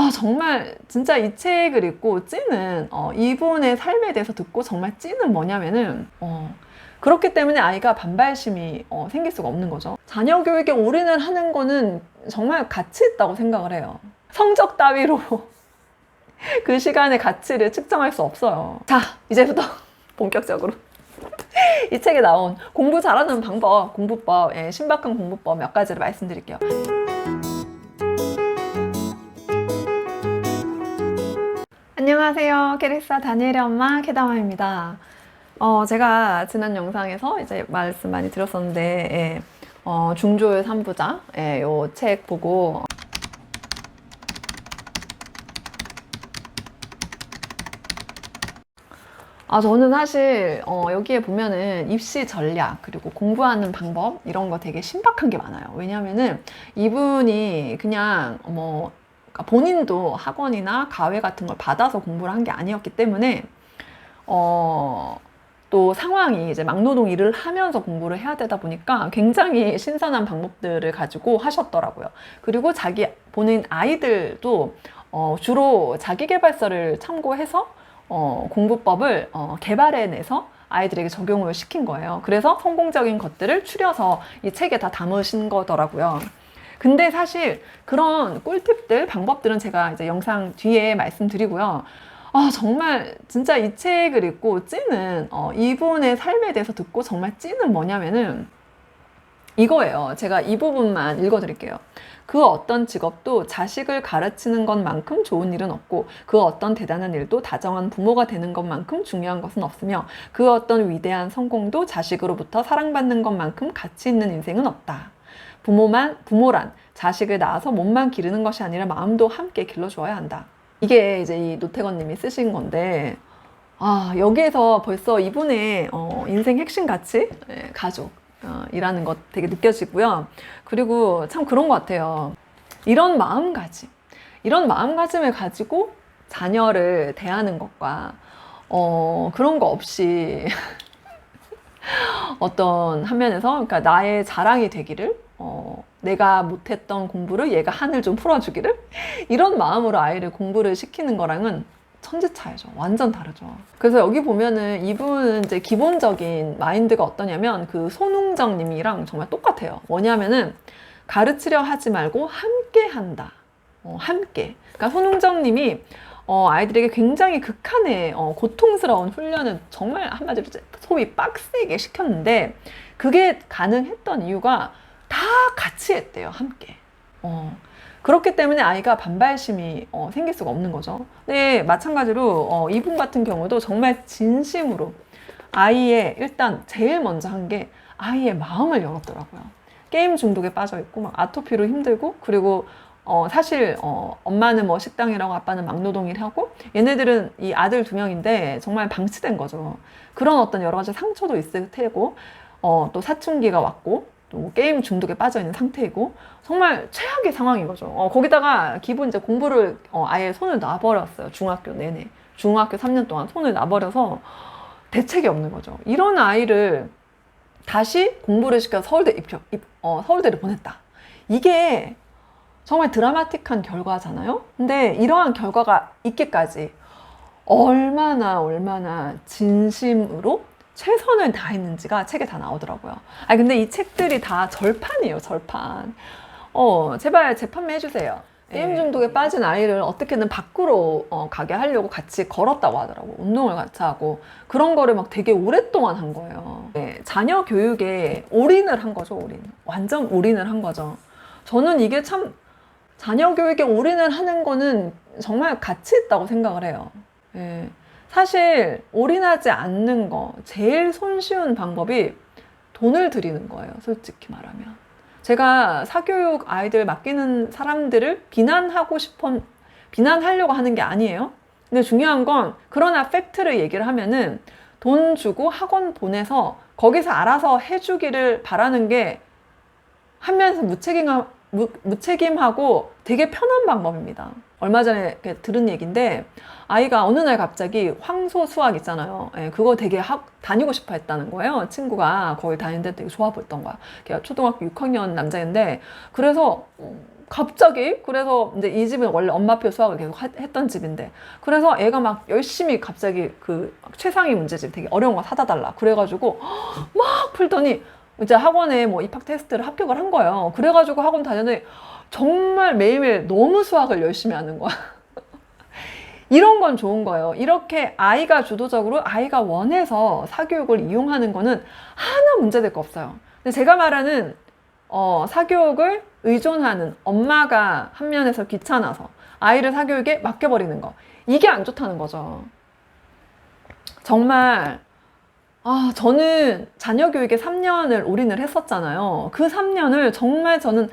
아, 정말 진짜 이 책을 읽고 찌는 어, 이분의 삶에 대해서 듣고 정말 찌는 뭐냐면은 어, 그렇기 때문에 아이가 반발심이 어, 생길 수가 없는 거죠. 자녀 교육에 올인을 하는 거는 정말 가치 있다고 생각을 해요. 성적 따위로 그 시간의 가치를 측정할 수 없어요. 자, 이제부터 본격적으로 이 책에 나온 공부 잘하는 방법, 공부법, 예, 신박한 공부법 몇 가지를 말씀드릴게요. 안녕하세요. 캐릭사 다니엘의 엄마 캐다마입니다. 어, 제가 지난 영상에서 이제 말씀 많이 드렸었는데, 예, 어, 중조의 3부자, 예, 요책 보고, 아, 저는 사실, 어, 여기에 보면은 입시 전략, 그리고 공부하는 방법, 이런 거 되게 신박한 게 많아요. 왜냐면은 이분이 그냥 뭐, 그러니까 본인도 학원이나 가외 같은 걸 받아서 공부를 한 게 아니었기 때문에, 어, 또 상황이 이제 막노동 일을 하면서 공부를 해야 되다 보니까 굉장히 신선한 방법들을 가지고 하셨더라고요. 그리고 자기 본인 아이들도 어, 주로 자기개발서를 참고해서 어, 공부법을 어, 개발해내서 아이들에게 적용을 시킨 거예요. 그래서 성공적인 것들을 추려서 이 책에 다 담으신 거더라고요. 근데 사실 그런 꿀팁들, 방법들은 제가 이제 영상 뒤에 말씀드리고요. 아, 정말 진짜 이 책을 읽고 찌는, 어, 이분의 삶에 대해서 듣고 정말 찌는 뭐냐면은 이거예요. 제가 이 부분만 읽어드릴게요. 그 어떤 직업도 자식을 가르치는 것만큼 좋은 일은 없고 그 어떤 대단한 일도 다정한 부모가 되는 것만큼 중요한 것은 없으며 그 어떤 위대한 성공도 자식으로부터 사랑받는 것만큼 가치 있는 인생은 없다. 부모만 부모란 자식을 낳아서 몸만 기르는 것이 아니라 마음도 함께 길러주어야 한다. 이게 이제 이 노태건님이 쓰신 건데 아 여기에서 벌써 이분의 어, 인생 핵심 가치 예, 가족 어, 이라는 것 되게 느껴지고요. 그리고 참 그런 것 같아요. 이런 마음가짐, 이런 마음가짐을 가지고 자녀를 대하는 것과 어, 그런 거 없이 어떤 한 면에서 그러니까 나의 자랑이 되기를 어, 내가 못했던 공부를 얘가 한을 좀 풀어주기를 이런 마음으로 아이를 공부를 시키는 거랑은 천지 차이죠. 완전 다르죠. 그래서 여기 보면은 이분은 이제 기본적인 마인드가 어떠냐면 그 손웅정 님이랑 정말 똑같아요. 뭐냐면은 가르치려 하지 말고 함께 한다. 어, 함께. 그러니까 손웅정 님이 어, 아이들에게 굉장히 극한의 어, 고통스러운 훈련을 정말 한마디로 소위 빡세게 시켰는데 그게 가능했던 이유가 다 같이 했대요. 함께. 어. 그렇기 때문에 아이가 반발심이 어, 생길 수가 없는 거죠. 네, 마찬가지로 어, 이분 같은 경우도 정말 진심으로 아이의 일단 제일 먼저 한 게 아이의 마음을 열었더라고요. 게임 중독에 빠져 있고 막 아토피로 힘들고 그리고 어, 사실 어, 엄마는 뭐 식당이라고 아빠는 막노동일 하고 얘네들은 이 아들 두 명인데 정말 방치된 거죠. 그런 어떤 여러 가지 상처도 있을 테고 어, 또 사춘기가 왔고 또 게임 중독에 빠져 있는 상태이고 정말 최악의 상황인 거죠. 어, 거기다가 기본 이제 공부를 어, 아예 손을 놔버렸어요. 중학교 내내 중학교 3년 동안 손을 놔버려서 대책이 없는 거죠. 이런 아이를 다시 공부를 시켜 서울대 입학, 입, 어, 서울대를 보냈다. 이게 정말 드라마틱한 결과잖아요. 근데 이러한 결과가 있기까지 얼마나 얼마나 진심으로 최선을 다했는지가 책에 다 나오더라고요. 아 근데 이 책들이 다 절판이에요, 절판. 어, 제발 재판매 해주세요. 게임 중독에 빠진 아이를 어떻게든 밖으로 어, 가게 하려고 같이 걸었다고 하더라고. 운동을 같이 하고. 그런 거를 막 되게 오랫동안 한 거예요. 네, 자녀 교육에 올인을 한 거죠, 올인. 완전 올인을 한 거죠. 저는 이게 참 자녀 교육에 올인을 하는 거는 정말 가치 있다고 생각을 해요. 예. 사실 올인하지 않는 거 제일 손쉬운 방법이 돈을 들이는 거예요. 솔직히 말하면. 제가 사교육 아이들 맡기는 사람들을 비난하고 싶어 비난하려고 하는 게 아니에요. 근데 중요한 건 그러나 팩트를 얘기를 하면은 돈 주고 학원 보내서 거기서 알아서 해주기를 바라는 게 한면에서 무책임하, 무, 무책임하고 되게 편한 방법입니다. 얼마 전에 들은 얘기인데 아이가 어느 날 갑자기 황소 수학 있잖아요. 예, 그거 되게 학, 다니고 싶어 했다는 거예요. 친구가 거기 다니는데 되게 좋아 보였던 거야. 걔가 초등학교 6학년 남자인데 그래서 어, 갑자기 그래서 이제 이 집은 원래 엄마표 수학을 계속 하- 했던 집인데 그래서 애가 막 열심히 갑자기 그 최상위 문제집 되게 어려운 거 사다 달라 그래가지고 막 풀더니 이제 학원에 뭐 입학 테스트를 합격을 한 거예요. 그래가지고 학원 다녔는데 정말 매일매일 너무 수학을 열심히 하는 거야. 이런 건 좋은 거예요. 이렇게 아이가 주도적으로 아이가 원해서 사교육을 이용하는 거는 하나 문제될 거 없어요. 근데 제가 말하는 어, 사교육을 의존하는 엄마가 한 면에서 귀찮아서 아이를 사교육에 맡겨버리는 거. 이게 안 좋다는 거죠. 정말, 아, 저는 자녀 교육에 3년을 올인을 했었잖아요. 그 3년을 정말 저는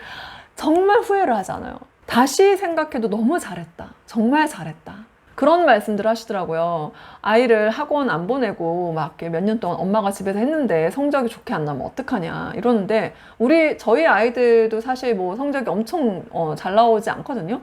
정말 후회를 하지 않아요. 다시 생각해도 너무 잘했다. 정말 잘했다. 그런 말씀들 하시더라고요. 아이를 학원 안 보내고 막 몇 년 동안 엄마가 집에서 했는데 성적이 좋게 안 나면 어떡하냐 이러는데 우리 저희 아이들도 사실 뭐 성적이 엄청 어, 잘 나오지 않거든요.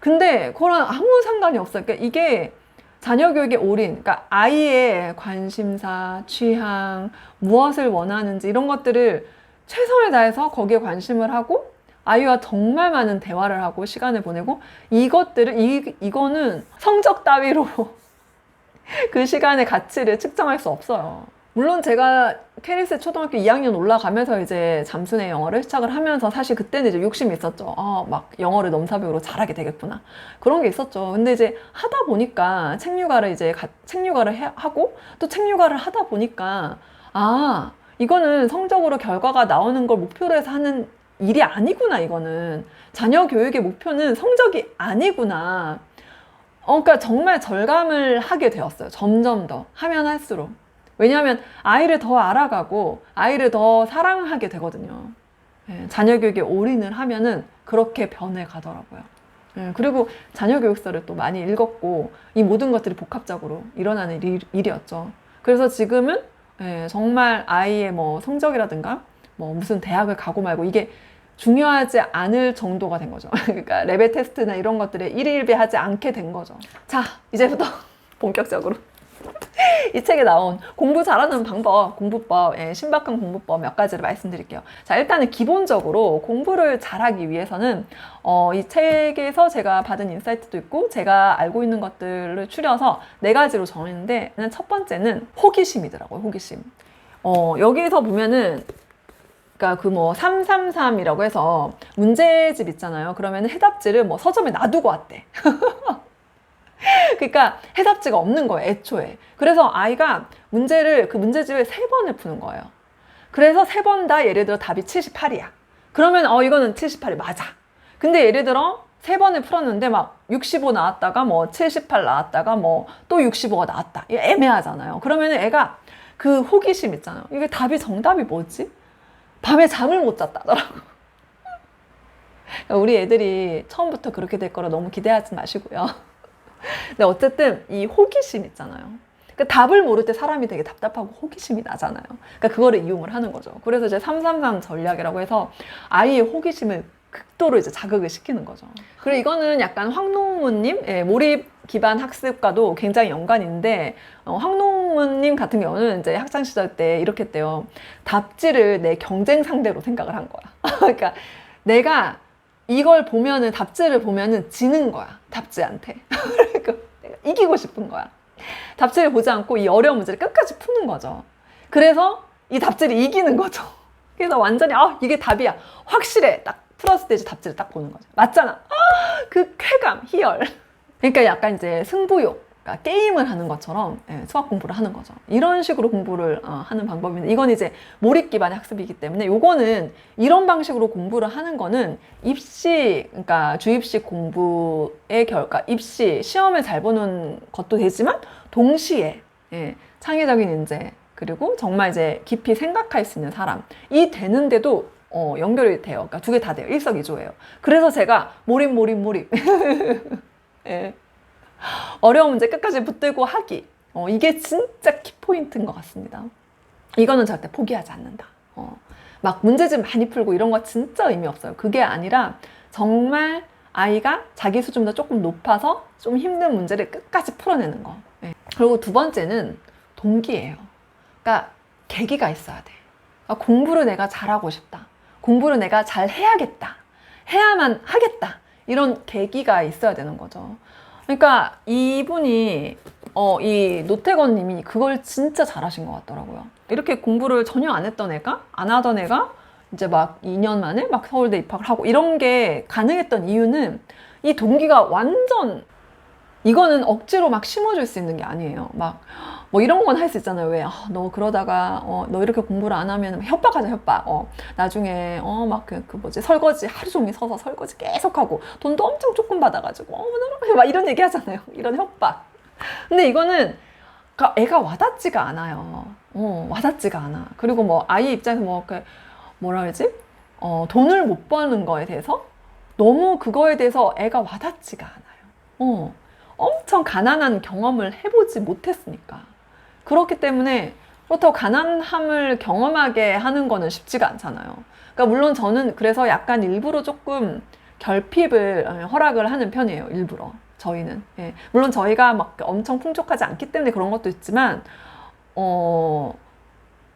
근데 그거랑 아무 상관이 없어요. 그러니까 이게 자녀 교육의 올인, 그러니까 아이의 관심사, 취향, 무엇을 원하는지 이런 것들을 최선을 다해서 거기에 관심을 하고 아이와 정말 많은 대화를 하고 시간을 보내고 이것들을 이 이거는 성적 따위로 그 시간의 가치를 측정할 수 없어요. 물론 제가 캐리스 초등학교 2학년 올라가면서 이제 잠수내 영어를 시작을 하면서 사실 그때는 이제 욕심이 있었죠. 아, 막 영어를 넘사벽으로 잘하게 되겠구나. 그런 게 있었죠. 근데 이제 하다 보니까 책육아를 이제 가- 책육아를 해- 하고 또 책육아를 하다 보니까 아, 이거는 성적으로 결과가 나오는 걸 목표로 해서 하는 일이 아니구나, 이거는. 자녀 교육의 목표는 성적이 아니구나. 어, 그러니까 정말 절감을 하게 되었어요. 점점 더 하면 할수록. 왜냐하면 아이를 더 알아가고 아이를 더 사랑하게 되거든요. 예, 자녀 교육에 올인을 하면은 그렇게 변해 가더라고요. 예, 그리고 자녀 교육서를 또 많이 읽었고 이 모든 것들이 복합적으로 일어나는 일, 일이었죠. 그래서 지금은 예, 정말 아이의 뭐 성적이라든가 뭐 무슨 대학을 가고 말고 이게 중요하지 않을 정도가 된 거죠. 그러니까 레벨 테스트나 이런 것들에 일일비하지 않게 된 거죠. 자, 이제부터 본격적으로 이 책에 나온 공부 잘하는 방법, 공부법, 예, 신박한 공부법 몇 가지를 말씀드릴게요. 자, 일단은 기본적으로 공부를 잘하기 위해서는 어, 이 책에서 제가 받은 인사이트도 있고 제가 알고 있는 것들을 추려서 네 가지로 정했는데 첫 번째는 호기심이더라고요. 호기심. 어, 여기서 보면은 그러니까 그 뭐 333이라고 해서 문제집 있잖아요. 그러면 해답지를 뭐 서점에 놔두고 왔대. 그러니까 해답지가 없는 거예요, 애초에. 그래서 아이가 문제를 그 문제집을 세 번을 푸는 거예요. 그래서 세 번 다 예를 들어 답이 78이야. 그러면 어 이거는 78이 맞아. 근데 예를 들어 세 번을 풀었는데 막 65 나왔다가 뭐 78 나왔다가 뭐 또 65가 나왔다. 애매하잖아요. 그러면 애가 그 호기심 있잖아요. 이게 답이 정답이 뭐지? 밤에 잠을 못 잤다더라고. 우리 애들이 처음부터 그렇게 될 거라 너무 기대하지 마시고요. 근데 어쨌든 이 호기심 있잖아요. 그 답을 모를 때 사람이 되게 답답하고 호기심이 나잖아요. 그러니까 그거를 이용을 하는 거죠. 그래서 이제 333 전략이라고 해서 아이의 호기심을 극도로 이제 자극을 시키는 거죠. 그리고 이거는 약간 황농무님 예, 몰입 기반 학습과도 굉장히 연관이 있는데 어, 황농무님 같은 경우는 이제 학창 시절 때 이렇게 했대요. 답지를 내 경쟁 상대로 생각을 한 거야. 그러니까 내가 이걸 보면은 답지를 보면은 지는 거야. 답지한테. 그러니까 내가 이기고 싶은 거야. 답지를 보지 않고 이 어려운 문제를 끝까지 푸는 거죠. 그래서 이 답지를 이기는 거죠. 그래서 완전히 아 이게 답이야. 확실해. 딱 풀었을 때 이제 답지를 딱 보는 거죠. 맞잖아. 아, 그 쾌감, 희열. 그러니까 약간 이제 승부욕. 그러니까 게임을 하는 것처럼 예, 수학 공부를 하는 거죠. 이런 식으로 공부를 어, 하는 방법인데 이건 이제 몰입 기반의 학습이기 때문에 요거는 이런 방식으로 공부를 하는 거는 입시 그러니까 주입식 공부의 결과 입시 시험을 잘 보는 것도 되지만 동시에 예, 창의적인 인재 그리고 정말 이제 깊이 생각할 수 있는 사람이 되는데도 어, 연결이 돼요. 그러니까 두 개 다 돼요. 일석이조예요. 그래서 제가 몰입 몰입 몰입 예. 어려운 문제 끝까지 붙들고 하기. 어, 이게 진짜 키포인트인 것 같습니다. 이거는 절대 포기하지 않는다. 어, 막 문제집 많이 풀고 이런 거 진짜 의미 없어요. 그게 아니라 정말 아이가 자기 수준보다 조금 높아서 좀 힘든 문제를 끝까지 풀어내는 거. 예. 그리고 두 번째는 동기예요. 그러니까 계기가 있어야 돼. 그러니까 공부를 내가 잘하고 싶다. 공부를 내가 잘 해야겠다. 해야만 하겠다. 이런 계기가 있어야 되는 거죠. 그러니까 이분이 어, 이 노태건 님이 그걸 진짜 잘하신 것 같더라고요. 이렇게 공부를 전혀 안 했던 애가, 안 하던 애가 이제 막 2년 만에 막 서울대 입학을 하고 이런 게 가능했던 이유는 이 동기가 완전 이거는 억지로 막 심어줄 수 있는 게 아니에요. 막 뭐 이런 건 할 수 있잖아요. 왜? 아, 너 그러다가 어, 너 이렇게 공부를 안 하면 협박하자 협박. 어, 나중에 어 막그 그 뭐지 설거지 하루 종일 서서 설거지 계속 하고 돈도 엄청 조금 받아가지고 어머나 막 이런 얘기 하잖아요. 이런 협박. 근데 이거는 그러니까 애가 와닿지가 않아요. 어, 와닿지가 않아. 그리고 뭐 아이 입장에서 뭐 그 뭐라 그러지? 어, 돈을 못 버는 거에 대해서 너무 그거에 대해서 애가 와닿지가 않아요. 어, 엄청 가난한 경험을 해보지 못했으니까. 그렇기 때문에 그렇다고 가난함을 경험하게 하는 거는 쉽지가 않잖아요. 그러니까 물론 저는 그래서 약간 일부러 조금 결핍을 어, 허락을 하는 편이에요. 일부러 저희는. 예. 물론 저희가 막 엄청 풍족하지 않기 때문에 그런 것도 있지만 어.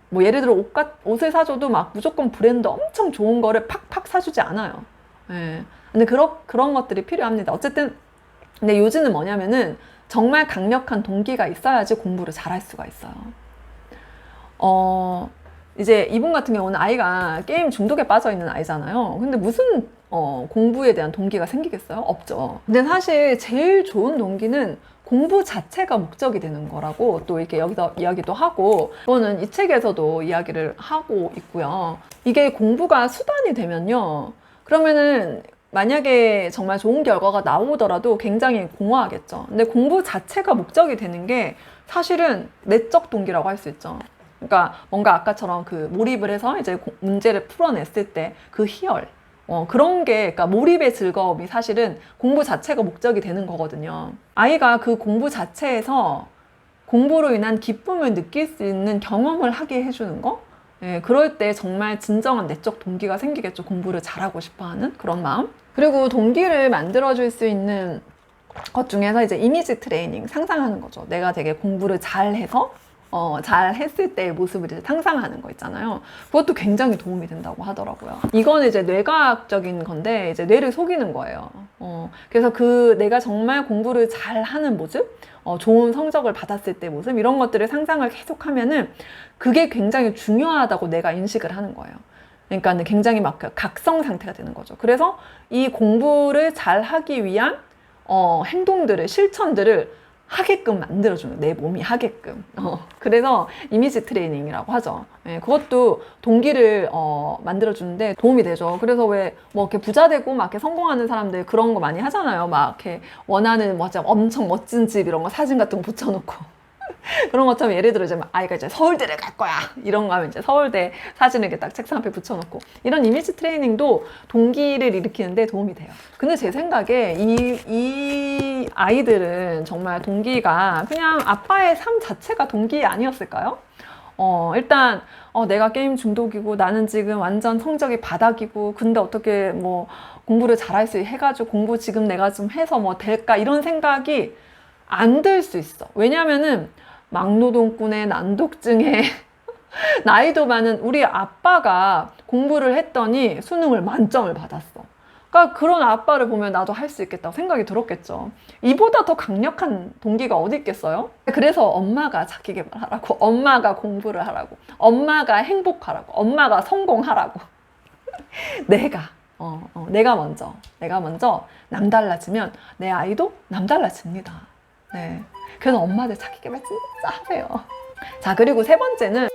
뭐 예를 들어 옷, 가- 옷을 사줘도 막 무조건 브랜드 엄청 좋은 거를 팍팍 사주지 않아요. 예. 근데 그런 그런 것들이 필요합니다. 어쨌든 근데 요즘은 뭐냐면은 정말 강력한 동기가 있어야지 공부를 잘할 수가 있어요. 어, 이제 이분 같은 경우는 아이가 게임 중독에 빠져 있는 아이잖아요. 근데 무슨 어, 공부에 대한 동기가 생기겠어요? 없죠. 근데 사실 제일 좋은 동기는 공부 자체가 목적이 되는 거라고 또 이렇게 여기서 이야기도 하고 그거는 이 책에서도 이야기를 하고 있고요. 이게 공부가 수단이 되면요. 그러면은 만약에 정말 좋은 결과가 나오더라도 굉장히 공허하겠죠. 근데 공부 자체가 목적이 되는 게 사실은 내적 동기라고 할 수 있죠. 그러니까 뭔가 아까처럼 그 몰입을 해서 이제 고- 문제를 풀어냈을 때 그 희열, 어, 그런 게, 그러니까 몰입의 즐거움이 사실은 공부 자체가 목적이 되는 거거든요. 아이가 그 공부 자체에서 공부로 인한 기쁨을 느낄 수 있는 경험을 하게 해주는 거? 예, 그럴 때 정말 진정한 내적 동기가 생기겠죠. 공부를 잘하고 싶어 하는 그런 마음. 그리고 동기를 만들어줄 수 있는 것 중에서 이제 이미지 트레이닝, 상상하는 거죠. 내가 되게 공부를 잘해서 어, 잘 했을 때의 모습을 이제 상상하는 거 있잖아요. 그것도 굉장히 도움이 된다고 하더라고요. 이거는 이제 뇌과학적인 건데, 이제 뇌를 속이는 거예요. 어, 그래서 그 내가 정말 공부를 잘 하는 모습, 어, 좋은 성적을 받았을 때 모습, 이런 것들을 상상을 계속 하면은 그게 굉장히 중요하다고 내가 인식을 하는 거예요. 그러니까 굉장히 막그 각성 상태가 되는 거죠. 그래서 이 공부를 잘 하기 위한 어, 행동들을, 실천들을 하게끔 만들어주는 내 몸이 하게끔. 어, 그래서 이미지 트레이닝이라고 하죠. 예, 그것도 동기를 어, 만들어주는데 도움이 되죠. 그래서 왜 뭐 이렇게 부자 되고 막 이렇게 성공하는 사람들 그런 거 많이 하잖아요. 막 이렇게 원하는 뭐 엄청 멋진 집 이런 거 사진 같은 거 붙여놓고. 그런 것처럼 예를 들어 이제 막 아이가 이제 서울대를 갈 거야 이런 거 하면 이제 서울대 사진을 이렇게 딱 책상 앞에 붙여놓고 이런 이미지 트레이닝도 동기를 일으키는데 도움이 돼요. 근데 제 생각에 이, 이 아이들은 정말 동기가 그냥 아빠의 삶 자체가 동기 아니었을까요? 어, 일단, 어, 내가 게임 중독이고 나는 지금 완전 성적이 바닥이고 근데 어떻게 뭐 공부를 잘할 수 해가지고 공부 지금 내가 좀 해서 뭐 될까 이런 생각이 안 들 수 있어. 왜냐면은 막노동꾼의 난독증에 나이도 많은 우리 아빠가 공부를 했더니 수능을 만점을 받았어. 그러니까 그런 아빠를 보면 나도 할 수 있겠다고 생각이 들었겠죠. 이보다 더 강력한 동기가 어디 있겠어요? 그래서 엄마가 자기 개발하라고, 엄마가 공부를 하라고, 엄마가 행복하라고, 엄마가 성공하라고. 내가, 어, 어, 내가 먼저, 내가 먼저 남달라지면 내 아이도 남달라집니다. 네. 그래서 엄마들 자기 개발 진짜 하세요. 자, 그리고 세 번째는